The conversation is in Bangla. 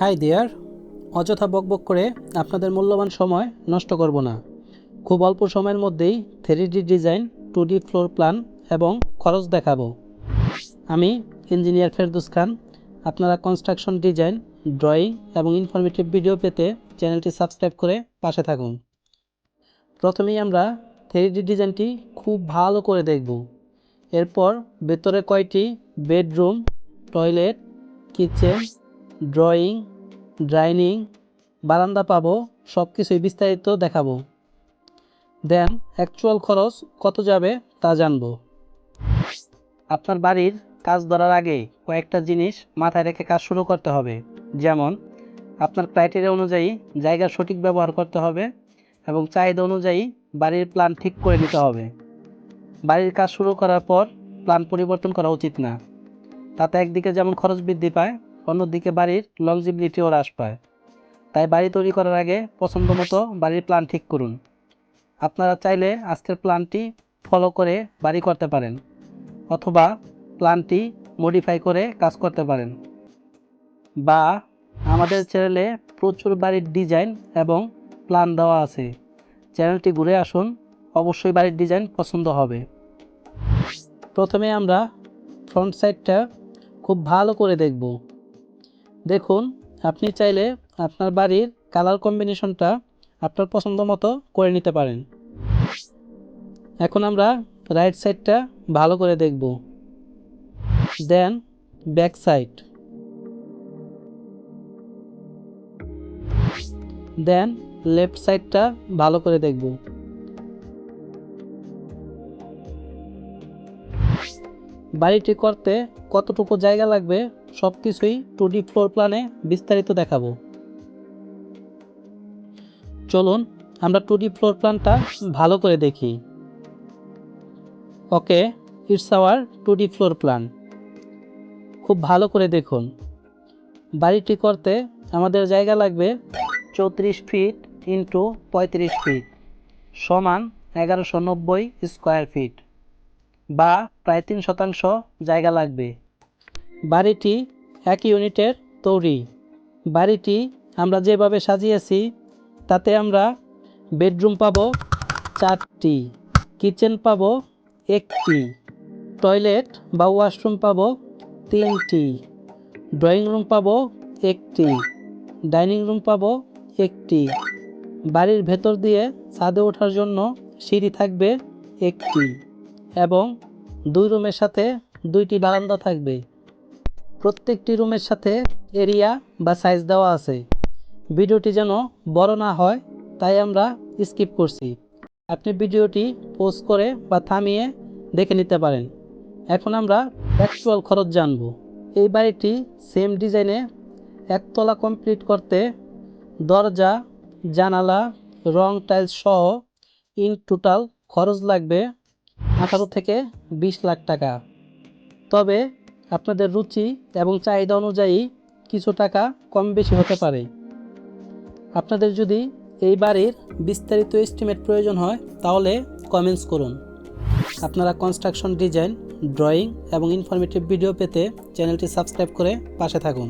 হাই দেয়ার, অযথা বকবক করে আপনাদের মূল্যবান সময় নষ্ট করব না। খুব অল্প সময়ের মধ্যেই three D design two D floor plan এবং খরচ দেখাবো। আমি ইঞ্জিনিয়ার ফেরদুস খান। আপনারা কনস্ট্রাকশন ডিজাইন, ড্রয়িং এবং ইনফরমেটিভ ভিডিও পেতে চ্যানেলটি সাবস্ক্রাইব করে পাশে থাকুন। প্রথমেই আমরা থ্রি ডি ডিজাইনটি খুব ভালো করে দেখব। এরপর ভেতরে কয়টি bedroom, toilet, kitchen drawing, dining, বারান্দা পাবো সব কিছুই বিস্তারিত দেখাবো। দেন অ্যাকচুয়াল খরচ কত যাবে তা জানব। আপনার বাড়ির কাজ ধরার আগে কয়েকটা জিনিস মাথায় রেখে কাজ শুরু করতে হবে। যেমন, আপনার ক্রাইটেরিয়া অনুযায়ী জায়গার সঠিক ব্যবহার করতে হবে এবং চাহিদা অনুযায়ী বাড়ির প্ল্যান ঠিক করে নিতে হবে। বাড়ির কাজ শুরু করার পর প্ল্যান পরিবর্তন করা উচিত না। তাতে একদিকে যেমন খরচ বৃদ্ধি পায় অন্যদিকে বাড়ির লংজিবিলিটিও হ্রাস পায়। তাই বাড়ি তৈরি করার আগে পছন্দ মতো বাড়ির প্ল্যান ঠিক করুন। আপনারা চাইলে আজকের প্ল্যানটি ফলো করে বাড়ি করতে পারেন, অথবা প্ল্যানটি মডিফাই করে কাজ করতে পারেন। বা আমাদের চ্যানেলে প্রচুর বাড়ির ডিজাইন এবং প্ল্যান দেওয়া আছে। চ্যানেলটি ঘুরে আসুন, অবশ্যই বাড়ির ডিজাইন পছন্দ হবে। প্রথমে আমরা ফ্রন্ট সাইডটা খুব ভালো করে দেখব। দেখুন, আপনি চাইলে আপনার বাড়ির কালার কম্বিনেশনটা আপনার পছন্দ মতো করে নিতে পারেন। এখন আমরা রাইট সাইডটা ভালো করে দেখব। Then back side then left সাইডটা ভালো করে দেখব। বাড়িটি করতে কতটুকু জায়গা লাগবে সব কিছুই টু ডি ফ্লোর প্ল্যানে বিস্তারিত দেখাবো। চলুন, আমরা টু ডি ফ্লোর প্ল্যানটা ভালো করে দেখি। Okay it's our two D floor plan খুব ভালো করে দেখুন। বাড়িটি করতে আমাদের জায়গা লাগবে চৌত্রিশ ফিট ইন্টু পঁয়ত্রিশ ফিট সমান এগারোশো নব্বই স্কোয়ার ফিট বা প্রায় তিন শতাংশ জায়গা লাগবে। বাড়িটি এক ইউনিটের তৈরি। বাড়িটি আমরা যেভাবে সাজিয়েছি, তাতে আমরা বেডরুম পাব চারটি, কিচেন পাব একটি, টয়লেট বা ওয়াশরুম পাব তিনটি, ড্রয়িং রুম পাব একটি, ডাইনিং রুম পাব একটি। বাড়ির ভেতর দিয়ে ছাদে ওঠার জন্য সিঁড়ি থাকবে একটি। এবং দুই রুমের সাথে দুইটি বারান্দা থাকবে। প্রত্যেকটি রুমের সাথে এরিয়া বা সাইজ দেওয়া আছে। ভিডিওটি যেন বড় না হয়, তাই আমরা স্কিপ করছি। আপনি ভিডিওটি পোজ করে বা থামিয়ে দেখে নিতে পারেন। এখন আমরা অ্যাকচুয়াল খরচ জানব। এই বাড়িটি সেম ডিজাইনে একতলা কমপ্লিট করতে দরজা, জানালা, রং টাইলস সহ ইন টোটাল খরচ লাগবে আঠারো থেকে বিশ লাখ টাকা। তবে আপনাদের রুচি এবং চাহিদা অনুযায়ী কিছু টাকা কম বেশি হতে পারে। আপনাদের যদি এই বাড়ির বিস্তারিত এস্টিমেট প্রয়োজন হয়, তাহলে কমেন্টস করুন। আপনারা কনস্ট্রাকশন ডিজাইন ড্রয়িং এবং ইনফরমেটিভ ভিডিও পেতে চ্যানেলটি সাবস্ক্রাইব করে পাশে থাকুন।